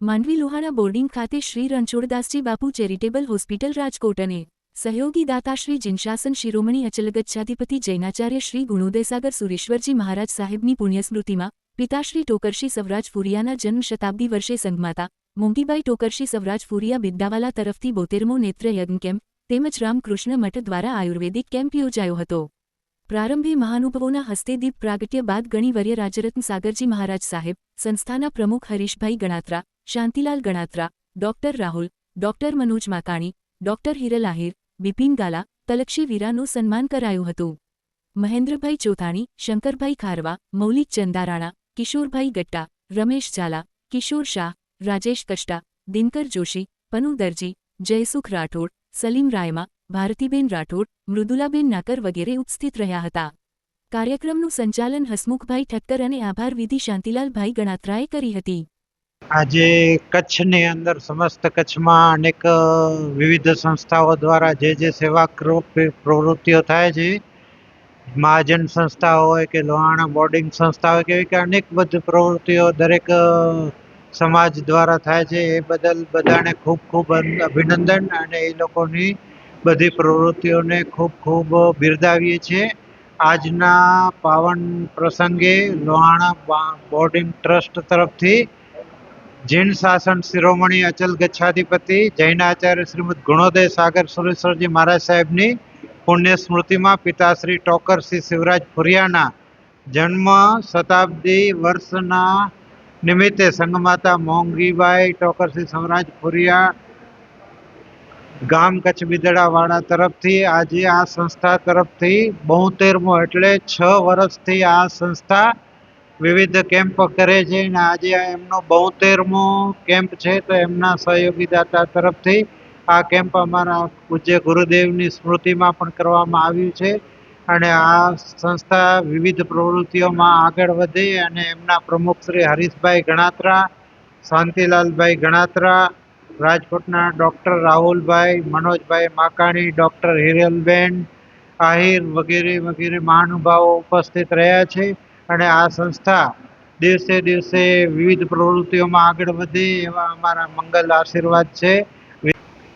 Mandvi Lohana boarding ખાતે શ્રી રણછોડદાસજી બાપુ charitable hospital Rajkot અને સહયોગી દાતા શ્રી જિનશાસન શિરોમણી અચલગચ્છાધિપતિ જૈનાચાર્ય શ્રી ગુણોદયસાગર સુરેશ્વરજી મહારાજ સાહેબની પુણ્યસ્મૃતિમાં પિતાશ્રી ટોકરશી સવરાજ ફુરિયાના જન્મ શતાબ્દી વર્ષે સંગમાતા મોંઘીબાઈ ટોકરશી સવરાજ ફુરિયા બિદ્દાવાલા તરફથી બોતેરમો નેત્ર યજ્ઞ કેમ્પ તેમજ રામકૃષ્ણ મઠ દ્વારા આયુર્વેદિક કેમ્પ યોજાયો હતો. પ્રારંભે મહાનુભવોના હસ્તે દીપ પ્રાગટ્ય બાદ ગણીવર્ય રાજરત્ન સાગરજી મહારાજ સાહેબ, સંસ્થાના પ્રમુખ Harishbhai Ganatra Shantilal Ganatra, doctor Rahul, doctor Manoj Makani doctor Hiral Ahir, Bipin Gala, Talakshi વીરાનું સન્માન કરાયું હતું. મહેન્દ્રભાઈ ચોથાણી, શંકરભાઈ ખારવા, મૌલિક ચંદારાણા, કિશોરભાઈ ગટ્ટા, રમેશ ઝાલા, કિશોર શાહ, રાજેશ કષ્ટા, દિનકર જોશી, પનુ દરજી, જયસુખ રાઠોડ, સલીમ રાયમા, ભારતીબેન રાઠોડ, મૃદુલાબેન નાકર વગેરે ઉપસ્થિત રહ્યા હતા. કાર્યક્રમનું સંચાલન હસમુખભાઈ ઠક્કર અને આભાર વિધિ શાંતિલાલભાઈ ગણાત્રાએ કરી હતી. આજે કચ્છની અંદર સમસ્ત કચ્છમાં અનેક વિવિધ સંસ્થાઓ દ્વારા જે જે સેવા પ્રવૃત્તિઓ થાય છે. મહાજન સંસ્થા હોય કે લોહાણા બોર્ડિંગ સંસ્થા હોય કે એવી કે અનેક બધી પ્રવૃત્તિઓ દરેક સમાજ દ્વારા થાય છે. એ બદલ બધાને ખૂબ ખૂબ અભિનંદન અને એ લોકોની બધી પ્રવૃત્તિઓને ખૂબ ખૂબ બિરદાવીએ છીએ. આજના પાવન પ્રસંગે લોહાણા બોર્ડિંગ ટ્રસ્ટ તરફથી જૈન શાસન શિરોમણી અચલ ગચ્છાધિપતિ જૈનાચાર્ય શ્રીમદ ગુણોદય સાગર સુરેશ્વરજી મહારાજ સાહેબની પુણ્ય સ્મૃતિમાં પિતાશ્રી ટોકરસિંહ શિવરાજ ફુરિયાના જન્મ શતાબ્દી વર્ષના નિમિત્તે સંગમાતા મોંઘીબાઈ ટોકરસિંહ સૌરાજ ફુરિયા ગામ કચ્છ બિદડાવાળા તરફથી આજે આ સંસ્થા તરફથી બોતેરમો એટલે છ વર્ષથી આ સંસ્થા વિવિધ કેમ્પ કરે છે અને આજે આ એમનો બોતેરમો કેમ્પ છે તો એમના સહયોગી દાતા તરફથી આ કેમ્પ અમારા પૂજ્ય ગુરુદેવની સ્મૃતિમાં પણ કરવામાં આવ્યું છે અને આ સંસ્થા વિવિધ પ્રવૃત્તિઓમાં આગળ વધે અને એમના પ્રમુખ શ્રી હરીશભાઈ ગણાત્રા, શાંતિલાલભાઈ ગણાત્રા, રાજકોટના ડૉક્ટર રાહુલભાઈ, મનોજભાઈ માકાણી, ડૉક્ટર હિરલબેન, આહિર વગેરે વગેરે મહાનુભાવો ઉપસ્થિત રહ્યા છે. અને આ સંસ્થા દિવસે દિવસે વિવિધ પ્રવૃત્તિઓમાં આગળ વધે એવા અમારા મંગલ આશીર્વાદ છે.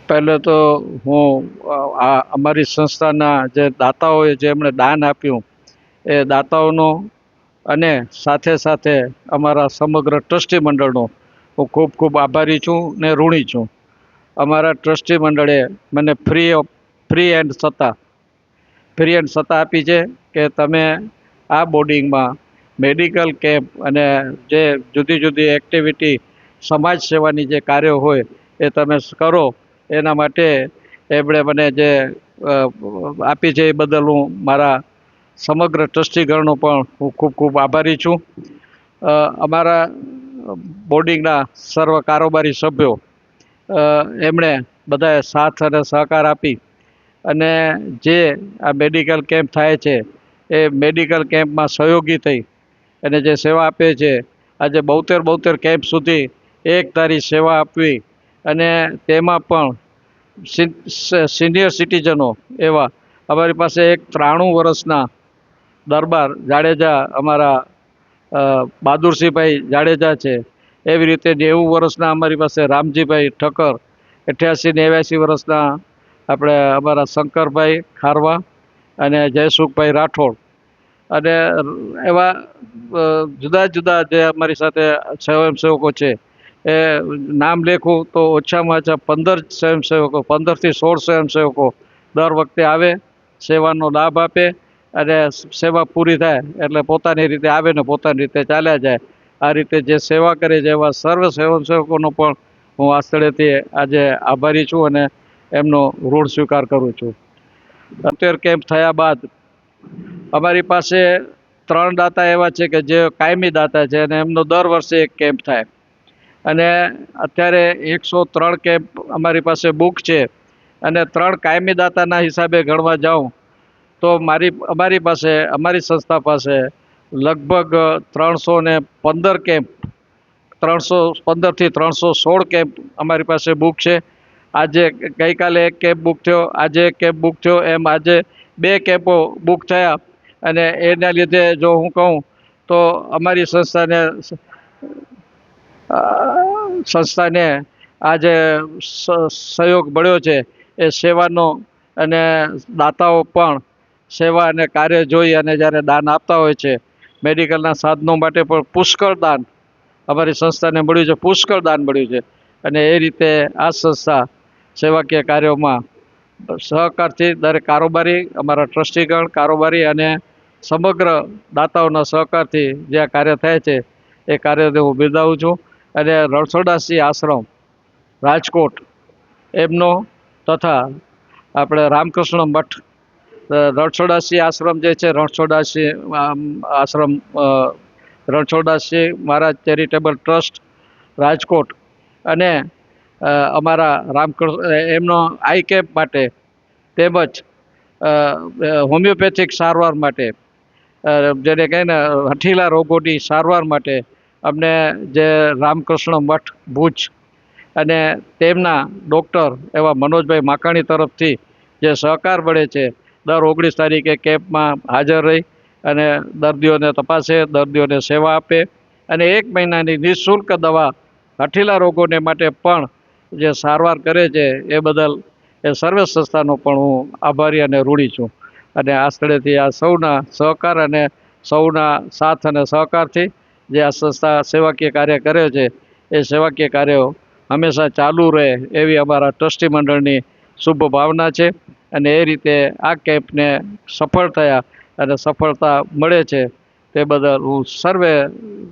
પહેલે તો હું આ અમારી સંસ્થાના જે દાતાઓએ જે એમણે દાન આપ્યું, એ દાતાઓનો અને સાથે સાથે અમારા સમગ્ર ટ્રસ્ટી મંડળનો હું ખૂબ ખૂબ આભારી છું ને ઋણી છું. અમારા ટ્રસ્ટી મંડળે મને ફ્રી ઓફ, ફ્રી એન્ડ સત્તા, ફ્રી એન્ડ સત્તા આપી છે કે તમે આ બોર્ડિંગમાં મેડિકલ કેમ્પ અને જે જુદી જુદી એક્ટિવિટી સમાજ સેવાની જે કાર્યો હોય એ તમે કરો, એના માટે એમણે મને જે આપી છે એ બદલ હું મારા સમગ્ર ટ્રસ્ટીગણનો પણ હું ખૂબ ખૂબ આભારી છું. અમારા બોર્ડિંગના સર્વ કારોબારી સભ્યો એમણે બધાએ સાથ અને સહકાર આપી અને જે આ મેડિકલ કેમ્પ થાય છે, એ મેડિકલ કેમ્પમાં સહયોગી થઈ અને જે સેવા આપે છે, આજે બોતેર બોતેર કેમ્પ સુધી એક ધારી સેવા આપવી. અને તેમાં પણ સિનિયર સિટીઝનો એવા. અમારી પાસે એક ત્રાણું વર્ષના દરબાર જાડેજા અમારા બહાદુરસિંહભાઈ જાડેજા છે. એવી રીતે નેવું વર્ષના અમારી પાસે રામજીભાઈ ઠક્કર, અઠ્યાસી નેવ્યાસી વર્ષના આપણે અમારા શંકરભાઈ ખારવા અને જયસુખભાઈ રાઠોડ અને એવા જુદા જુદા જે અમારી સાથે સ્વયંસેવકો છે, એ નામ લેખું તો ઓછામાં ઓછા પંદર સ્વયંસેવકો, પંદરથી સોળ સ્વયંસેવકો દર વખતે આવે, સેવાનો લાભ આપે અને સેવા પૂરી થાય એટલે પોતાની રીતે આવે ને પોતાની રીતે ચાલ્યા જાય. આ રીતે જે સેવા કરે છે એવા સર્વ સ્વયંસેવકોનો પણ હું આ સ્થળેથી આજે આભારી છું અને એમનો ઋણ સ્વીકાર કરું છું. અત્યારે કેમ્પ થયા બાદ અમારી પાસે ત્રણ દાતા એવા છે કે જે કાયમી દાતા છે અને એમનો દર વર્ષે એક કેમ્પ થાય. અને અત્યારે એકસો ત્રણ કેમ્પ અમારી પાસે બુક છે અને ત્રણ કાયમી દાતાના હિસાબે ગણવા જાઉં તો મારી, અમારી પાસે, અમારી સંસ્થા પાસે લગભગ ત્રણસો ને પંદર કેમ્પ, ત્રણસો પંદરથી ત્રણસો સોળ કેમ્પ અમારી પાસે બુક છે. આજે ગઈકાલે એક કેમ્પ બુક થયો, આજે એક કેમ્પ બુક થયો, એમ આજે બે કેમ્પો બુક થયા. અને એના લીધે જો હું કહું, તો અમારી સંસ્થાને સંસ્થાને આ જે સહયોગ મળ્યો છે. એ સેવાનો અને દાતાઓ પણ સેવા અને કાર્ય જોઈ અને જ્યારે દાન આપતા હોય છે, મેડિકલના સાધનો માટે પણ પુષ્કળ દાન અમારી સંસ્થાને મળ્યું છે, પુષ્કળ દાન મળ્યું છે. અને એ રીતે આ સંસ્થા સેવાકીય કાર્યોમાં સહકારથી દરેક કારોબારી અમારા ટ્રસ્ટીગણ, કારોબારી અને સમગ્ર દાતાઓના સહકારથી જે આ કાર્ય થાય છે, એ કાર્યને હું બિરદાવું છું. અને રણછોડાસી આશ્રમ, રાજકોટ, એમનો તથા આપણે રામકૃષ્ણ મઠ રણછોડાસી આશ્રમ જે છે રણછોડાસી આશ્રમ રણછોડાસી મહારાજ ચેરિટેબલ ટ્રસ્ટ, રાજકોટ અને અમારા રામકૃષ્ણ એમનો આઈ કેમ્પ માટે તેમજ હોમિયોપેથિક સારવાર માટે જેને કહે ને, હઠીલા રોગોની સારવાર માટે અમને જે રામકૃષ્ણ મઠ ભુજ અને તેમના ડૉક્ટર એવા મનોજભાઈ માકાણી તરફથી જે સહકાર મળે છે, દર ઓગણીસ તારીખે કેમ્પમાં હાજર રહી અને દર્દીઓને તપાસે, દર્દીઓને સેવા આપે અને એક મહિનાની નિઃશુલ્ક દવા હઠીલા રોગોને માટે પણ જે સારવાર કરે છે, એ બદલ એ સર્વે સંસ્થાનો પણ હું આભારી અને ઋણી છું. અને આ સ્થળેથી આ સૌના સહકાર અને સૌના સાથ અને સહકારથી જે આ સંસ્થા સેવાકીય કાર્ય કરે છે, એ સેવાકીય કાર્યો હંમેશા ચાલુ રહે એવી અમારા ટ્રસ્ટી મંડળની શુભ ભાવના છે અને એ રીતે આ કેમ્પને સફળ થયા અને સફળતા મળે છે તે બદલ હું સર્વે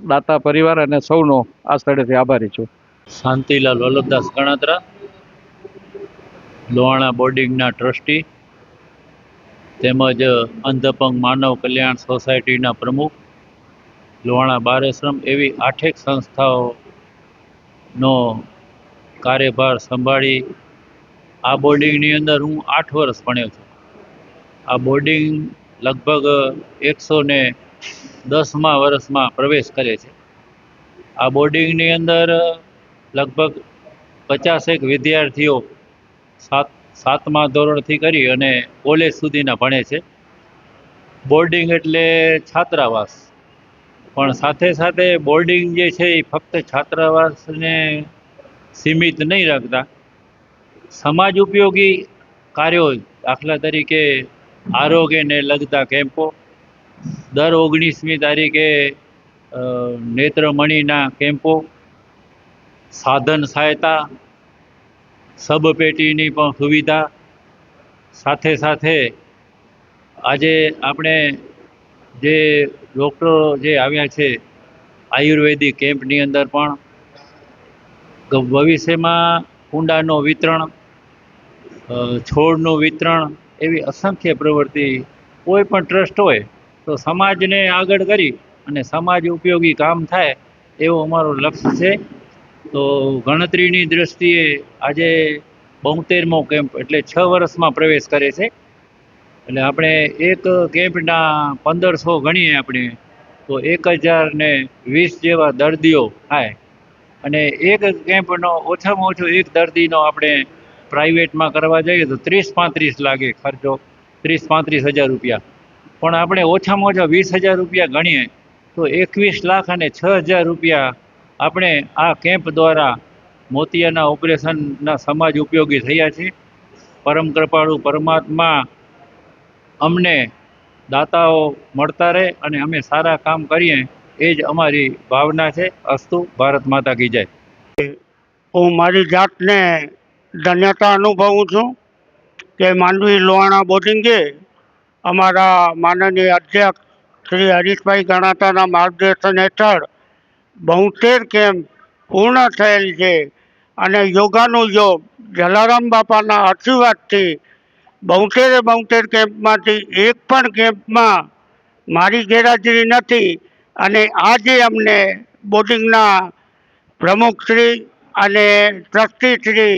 દાતા પરિવાર અને સૌનો આ સ્થળેથી આભારી છું. શાંતિલાલ વલ્લભદાસ કણાત્રા લોહાણા બોર્ડિંગના ટ્રસ્ટી તેમજ અંધપંગ માનવ કલ્યાણ સોસાયટીના પ્રમુખ લોહાણા બારેશ્રમ એવી આઠેક સંસ્થાઓનો કાર્યભાર સંભાળી આ બોર્ડિંગની અંદર હું આઠ વર્ષ ભણ્યો છું. આ બોર્ડિંગ લગભગ એકસો ને દસમા વર્ષમાં પ્રવેશ કરે છે. આ બોર્ડિંગની અંદર લગભગ પચાસેક વિદ્યાર્થીઓ સાત સાતમા ધોરણથી કરી અને કોલેજ સુધીના ભણે છે. બોર્ડિંગ એટલે છાત્રાવાસ. પણ સાથે સાથે બોર્ડિંગ જે છે એ ફક્ત છાત્રાવાસને સીમિત નહીં રાખતા. સમાજ ઉપયોગી કાર્યો દાખલા તરીકે આરોગ્યને લગતા કેમ્પો. દર ઓગણીસમી તારીખે નેત્રમણીના કેમ્પો. સાધન સહાયતા સબપેટીની પણ સુવિધા સાથે સાથે આજે આપણે જે ડૉક્ટરો જે આવ્યા છે, આયુર્વેદિક કેમ્પની અંદર પણ ભવિષ્યમાં કુંડાનું વિતરણ છોડનું વિતરણ એવી અસંખ્ય પ્રવૃત્તિ, કોઈ પણ ટ્રસ્ટ હોય તો સમાજને આગળ કરી અને સમાજ ઉપયોગી કામ થાય એવું અમારું લક્ષ્ય છે. તો ગણતરીની દ્રષ્ટિએ આજે બોતેરમો કેમ્પ એટલે છ વર્ષમાં પ્રવેશ કરે છે. એટલે આપણે એક કેમ્પના પંદરસો ગણીએ આપણે, તો એક હજાર ને વીસ જેવા દર્દીઓ થાય. અને એક કેમ્પનો ઓછામાં ઓછો એક દર્દીનો આપણે પ્રાઇવેટમાં કરવા જઈએ તો ત્રીસ પાંત્રીસ લાગે ખર્ચો, ત્રીસ પાંત્રીસ હજાર રૂપિયા. પણ આપણે ઓછામાં ઓછા વીસ હજાર રૂપિયા ગણીએ તો એકવીસ લાખ અને છ હજાર રૂપિયા આપણે આ કેમ્પ દ્વારા મોતિયાના ઓપરેશનના સમાજ ઉપયોગી થયા છે. પરમ કૃપાળુ પરમાત્મા અમને દાતાઓ મળતા રહે અને અમે સારા કામ કરીએ એ જ અમારી ભાવના છે. અસ્તુ ભારત માતા કી જય. હું મારી જાતને ધન્યતા અનુભવું છું કે માંડવી લોહાણા બોર્ડિંગે અમારા માનનીય અધ્યક્ષ શ્રી હરીશભાઈ ગણાતાના માર્ગદર્શન હેઠળ બોતેર કેમ્પ પૂર્ણ થયેલ છે. અને યોગાનું યોગ જલારામ બાપાના આશીર્વાદથી બોતેરે બોતેર કેમ્પમાંથી એક પણ કેમ્પમાં મારી ગેરહાજરી નથી અને આજે અમને બોર્ડિંગના પ્રમુખશ્રી અને ટ્રસ્ટીશ્રી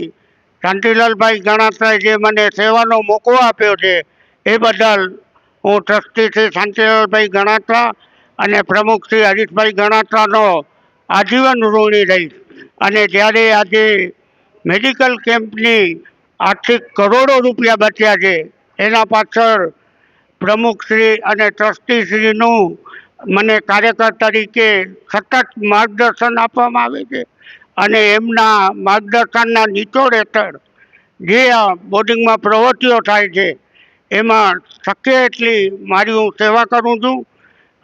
શાંતિલાલભાઈ ગણાત્રાએ જે મને સેવાનો મોકો આપ્યો છે, એ બદલ હું ટ્રસ્ટી શ્રી શાંતિલાલભાઈ ગણાત્રા અને પ્રમુખ શ્રી હરીશભાઈ ગણાત્રાનો આજીવન ઋણી રહી. અને જ્યારે આજે મેડિકલ કેમ્પની આર્થિક કરોડો રૂપિયા બચ્યા છે, એના પાછળ પ્રમુખશ્રી અને ટ્રસ્ટીશ્રીનું મને કાર્યકર તરીકે સતત માર્ગદર્શન આપવામાં આવે છે. અને એમના માર્ગદર્શનના નિચોડ હેઠળ જે આ બોર્ડિંગમાં પ્રવૃત્તિઓ થાય છે, એમાં શક્ય એટલી મારી હું સેવા કરું છું.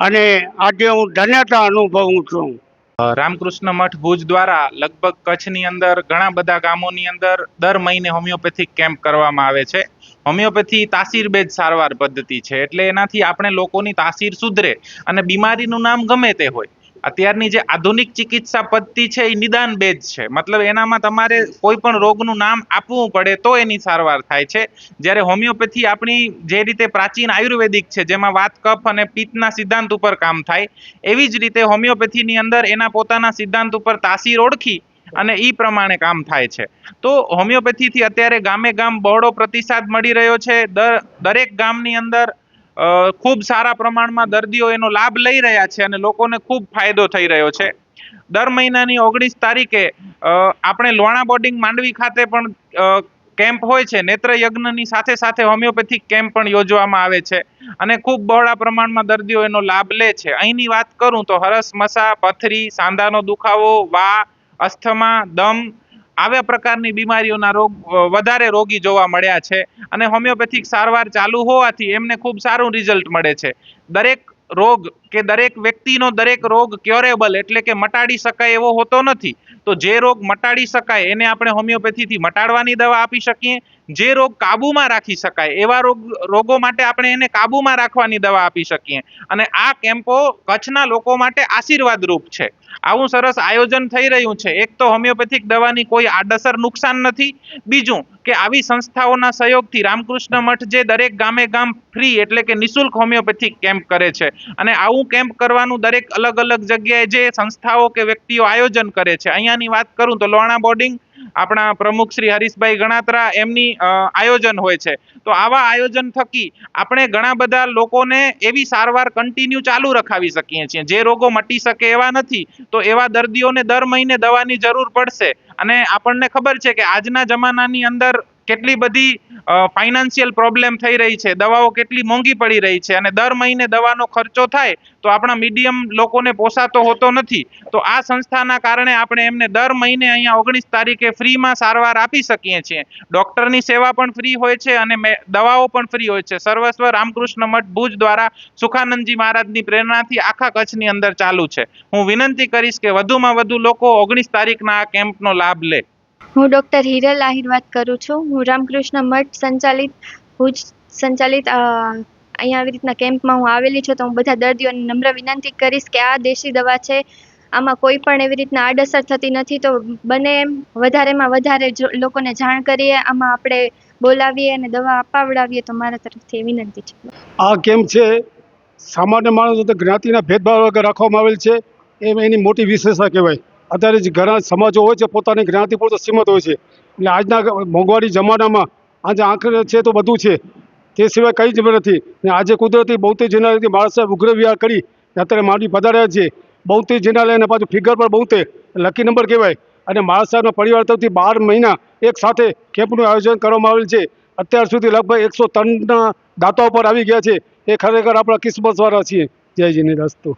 અને આજે હું ધન્યતા અનુભવું છું. રામકૃષ્ણ મઠ ભુજ દ્વારા લગભગ કચ્છની અંદર ઘણા બધા ગામોની અંદર દર મહિને હોમિયોપેથિક કેમ્પ કરવામાં આવે છે. હોમિયોપેથી તાસીરબેજ સારવાર પદ્ધતિ છે. એટલે એનાથી આપણે લોકોની તાસીર સુધરે અને બીમારીનું નામ ગમે તે હોય અત્યારની જે આધુનિક ચિકિત્સા પદ્ધતિ છે એ નિદાન બેજ છે. મતલબ એનામાં તમારે કોઈ પણ રોગનું નામ આપવું પડે તો એની સારવાર થાય છે. જ્યારે હોમિયોપેથી આપણી જે રીતે પ્રાચીન આયુર્વેદિક છે, જેમાં વાત, કફ અને પિત્તના સિદ્ધાંત ઉપર કામ થાય, એવી જ રીતે હોમિયોપેથીની અંદર એના પોતાના સિદ્ધાંત ઉપર તાસીર ઓળખી અને એ પ્રમાણે કામ થાય છે. તો હોમિયોપેથીથી અત્યારે ગામે ગામ બહોળો પ્રતિસાદ મળી રહ્યો છે. દર, દરેક ગામની અંદર ખૂબ સારા પ્રમાણમાં દર્દીઓ એનો લાભ લઈ રહ્યા છે અને લોકોને ખૂબ ફાયદો થઈ રહ્યો છે. દર મહિનાની ઓગણીસ તારીખે આપણે લોણા બોર્ડિંગ માંડવી ખાતે પણ કેમ્પ હોય છે. નેત્ર યજ્ઞની સાથે સાથે હોમિયોપેથિક કેમ્પ પણ યોજવામાં આવે છે અને ખૂબ બહોળા પ્રમાણમાં દર્દીઓ એનો લાભ લે છે. અહીંની વાત કરું તો હરસ, મસા, પથરી, સાંધાનો દુખાવો, વા, અસ્થમા, દમ આવા પ્રકારની બીમારીઓના રોગ વધારે રોગી જોવા મળ્યા છે અને હોમિયોપેથિક સારવાર ચાલુ હોવાથી એમને ખૂબ સારું રિઝલ્ટ મળે છે. દરેક રોગ કે દરેક વ્યક્તિનો દરેક રોગ ક્યોરેબલ એટલે કે મટાડી શકાય એવો હોતો નથી. તો જે રોગ મટાડી શકાય એને આપણે હોમિયોપેથીથી મટાડવાની દવા આપી શકીએ. જે રોગ કાબૂમાં રાખી શકાય એવા રોગ, રોગો માટે આપણે એને કાબૂમાં રાખવાની દવા આપી શકીએ. અને આ કેમ્પો કચ્છના લોકો માટે આશીર્વાદરૂપ છે. આવું સરસ આયોજન થઈ રહ્યું છે. એક તો હોમિયોપેથિક દવાની કોઈ આડઅસર નુકસાન નથી. બીજું કે આવી સંસ્થાઓના સહયોગથી રામકૃષ્ણ મઠ જે દરેક ગામે ગામ ફ્રી એટલે કે નિઃશુલ્ક હોમિયોપેથિક કેમ્પ કરે છે. અને આવું કેમ્પ કરવાનું દરેક અલગ અલગ જગ્યાએ જે સંસ્થાઓ કે વ્યક્તિઓ આયોજન કરે છે, અહીંયાની વાત કરું તો લોણા બોર્ડિંગ આપણા પ્રમુખ શ્રી હરીશભાઈ ગણાત્રા એમની આયોજન હોય છે. તો આવા આયોજન થકી આપણે ઘણા બધા લોકોને એવી સારવાર કન્ટિન્યુ ચાલુ રખાવી શકીએ છીએ. જે રોગો મટી શકે એવા નથી, તો એવા દર્દીઓને દર મહિને દવાની જરૂર પડશે. અને આપણને ખબર છે કે આજના જમાનાની અંદર કેટલી બધી ફાઇનાન્શિયલ પ્રોબ્લેમ થઈ રહી છે, દવાઓ કેટલી મોંઘી પડી રહી છે અને દર મહિને દવાનો ખર્ચો થાય તો આપણા મીડિયમ લોકોને પોસાતો હોતો નથી. તો આ સંસ્થાના કારણે આપણે એમને દર મહિને અહીંયા ઓગણીસ તારીખે ફ્રીમાં સારવાર આપી શકીએ છીએ. ડોક્ટરની સેવા પણ ફ્રી હોય છે અને દવાઓ પણ ફ્રી હોય છે. સર્વસ્વ રામકૃષ્ણ મઠ ભુજ દ્વારા સુખાનંદજી મહારાજની પ્રેરણાથી આખા કચ્છની અંદર ચાલુ છે. હું વિનંતી કરીશ કે વધુમાં વધુ લોકો ઓગણીસ તારીખના આ કેમ્પનો લાભ લે. હું ડૉક્ટર હિરલ આહિર વાત કરું છું. હું રામકૃષ્ણ મઠ સંચાલિત ભુજ સંચાલિત અહીંયા આવી રીતના કેમ્પમાં હું આવેલી છું તો હું બધા દર્દીઓને નમ્ર વિનંતી કરીશ કે આ દેશી દવા છે. આમાં કોઈ પણ એવી રીતના આડઅસર થતી નથી તો બને એમ. વધારેમાં વધારે લોકોને જાણ કરીએ, આમાં આપણે બોલાવીએ અને દવા અપાવડાવીએ તો મારા તરફથી વિનંતી છે. આ કેમ્પ છે, સામાન્ય માણસો તો જ્ઞાતિના ભેદભાવ વગર રાખવામાં આવેલ છે. એમ એની મોટી વિશેષતા કહેવાય. અત્યારે જે ઘણા સમાજો હોય છે, પોતાની જ્ઞાતિ પૂરતો સીમિત હોય છે. એટલે આજના મોંઘવારી જમાનામાં આજે આંખ છે તો બધું છે. તે સિવાય કંઈ જ નથી. ને આજે કુદરતી બહુતે જેના લીધે માણસે ઉગ્ર વિહાર કરી અત્યારે માંડી પધાર્યા છે. બહુતે જેના લઈને પાછું ફિગર પણ બહુતે લકી નંબર કહેવાય. અને મારા સાહેબના પરિવાર તરફથી બાર મહિના એક સાથે કેમ્પનું આયોજન કરવામાં આવેલ છે. અત્યાર સુધી લગભગ એકસો ત્રણના દાતાઓ પર આવી ગયા છે. એ ખરેખર આપણા કિસ્મતવાળા છીએ. જય જીની રસ્તો